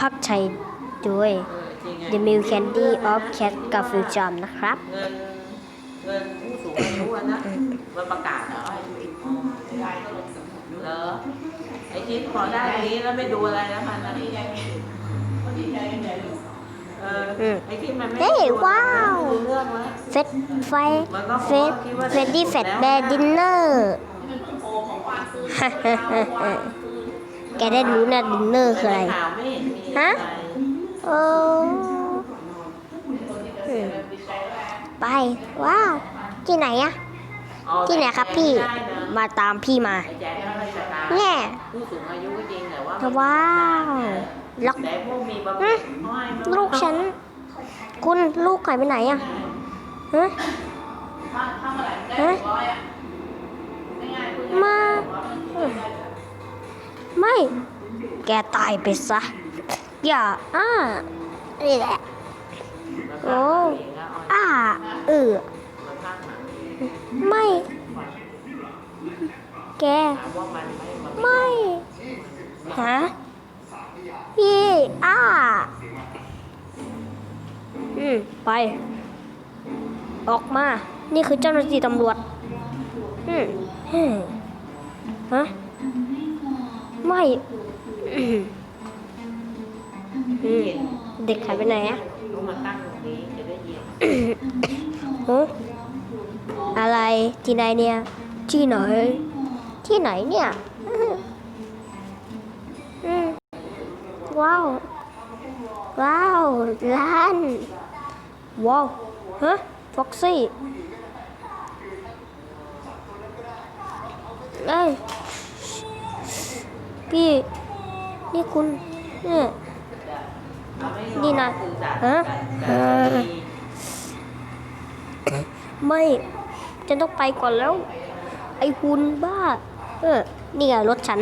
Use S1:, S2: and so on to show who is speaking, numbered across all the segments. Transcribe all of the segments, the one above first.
S1: พักชัยด้วย The Milk Candy of Cat Garfield Jam นะครับ
S2: เงินเงินผู้สูงอายุอะนะมันประกาศเหรอเหรอไอ้คิดพอได้นี้แล้วไม่ดูอะไรแล้วมันนะเออ
S1: อม
S2: ไอ้คิดมันไม่
S1: เฮ้ย
S2: ดู
S1: ว้าว
S2: ไม่รู้เรื่องว
S1: เฟสไฟเฟสเฟดดี้เฟดแบร์ดินเนอร์แกได้รู้นะดินเนอร์คืออะไร
S2: แต่ในข่าวไม่เห็นมี
S1: ฮะ
S2: อะไร
S1: โอ้ไป ว้าว ที่ไหนอะที่ไหนครับพี่มาตามพี่มา
S2: แง่แต่ว้า
S1: วล็อกลูกฉัน คุณลูกหายไปไหนอะฮะฮะมา ไม่ แกตายไปซะ อย่าอ่านี่แหละโอ้อ่าเออไม่ แก
S2: ไม่
S1: ฮะพี่อ่าอืม ไป ออกมา นี่คือเจ้าหน้าที่ตำรวจ อืมเฮ้ยฮะ ไม่ เด็กหายไปไหนอะ
S2: รู้มาตั้งตรงนี้จะได้ยิน
S1: ฮะอะไรที่ไหนเนี่ย ที่ไหน ที่ไหนเนี่ยอื้ออืมว้าว ว้าวร้าน ว้าวฮะฟ็อกซี่เอ้ยพี่ นี่คุณเนี่ย
S2: เอาไม่รอ
S1: นี่นะ
S2: สื่อสาร
S1: ฮะ
S2: กัน
S1: เออ
S2: แต่
S1: ไม่ฉันต้องไปก่อนแล้ว ไอ้หุ่นบ้า เออ นี่ไงรถฉัน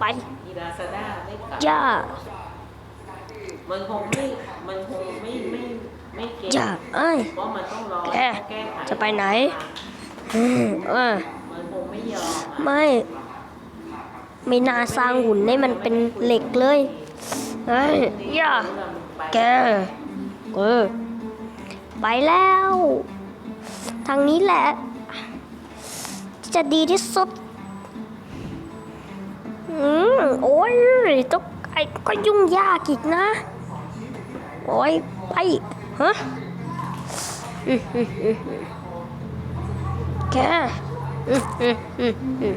S1: ไป
S2: อีลาซาด้าไม่กลับ
S1: จ้า
S2: มันคงไม่ มันคงไม่ไม่ไม่เก่ง
S1: จ้าเอ้ย
S2: เพราะมันต้องรอ
S1: แก
S2: แก้ไข
S1: จะไปไหนอืมเออ
S2: มันคงไม่ยอมอะ
S1: ไม่ ไม่น่าสร้างหุ่นให้มันเป็นเหล็กเลย เฮ้ยอย่า
S2: ไป
S1: แกเออไปแล้ว ทางนี้แหละ จะดีที่สุด อืมโอ้ยต้องไอ้ก็ยุ่งยากอีกนะ โอ้ยไปฮะอืมอืมอืมอืมแกอืมอืมอืมอืม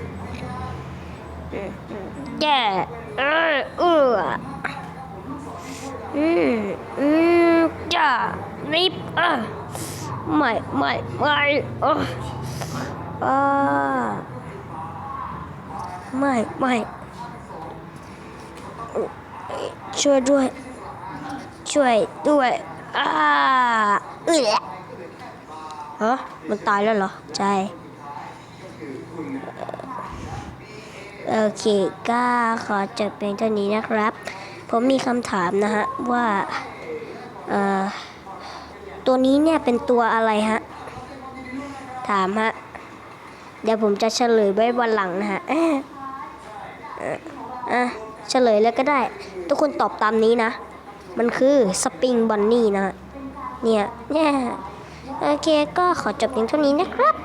S1: อืมอืมแกเออเออ อืมอืมจ้ารีบเออไม่ไม่ไม่เอออ่าไม่ไม่ช่วยด้วย ช่วยด้วยอ่าเออฮะมันตายแล้วเหรอ ใช่โอเคก็ขอจบเพียงเท่านี้นะครับ ผมมีคำถามนะฮะ ว่าตัวนี้เนี่ยเป็นตัวอะไรฮะ ถามฮะ เดี๋ยวผมจะเฉลยไว้วันหลังนะฮะเอ๊ะเอ่ออะเฉลยแล้วก็ได้ ทุกคนตอบตามนี้นะ มันคือสปริงบันนี่นะฮะเนี่ยเนี่ยโอเคก็ขอจบเพียงเท่านี้นะครับ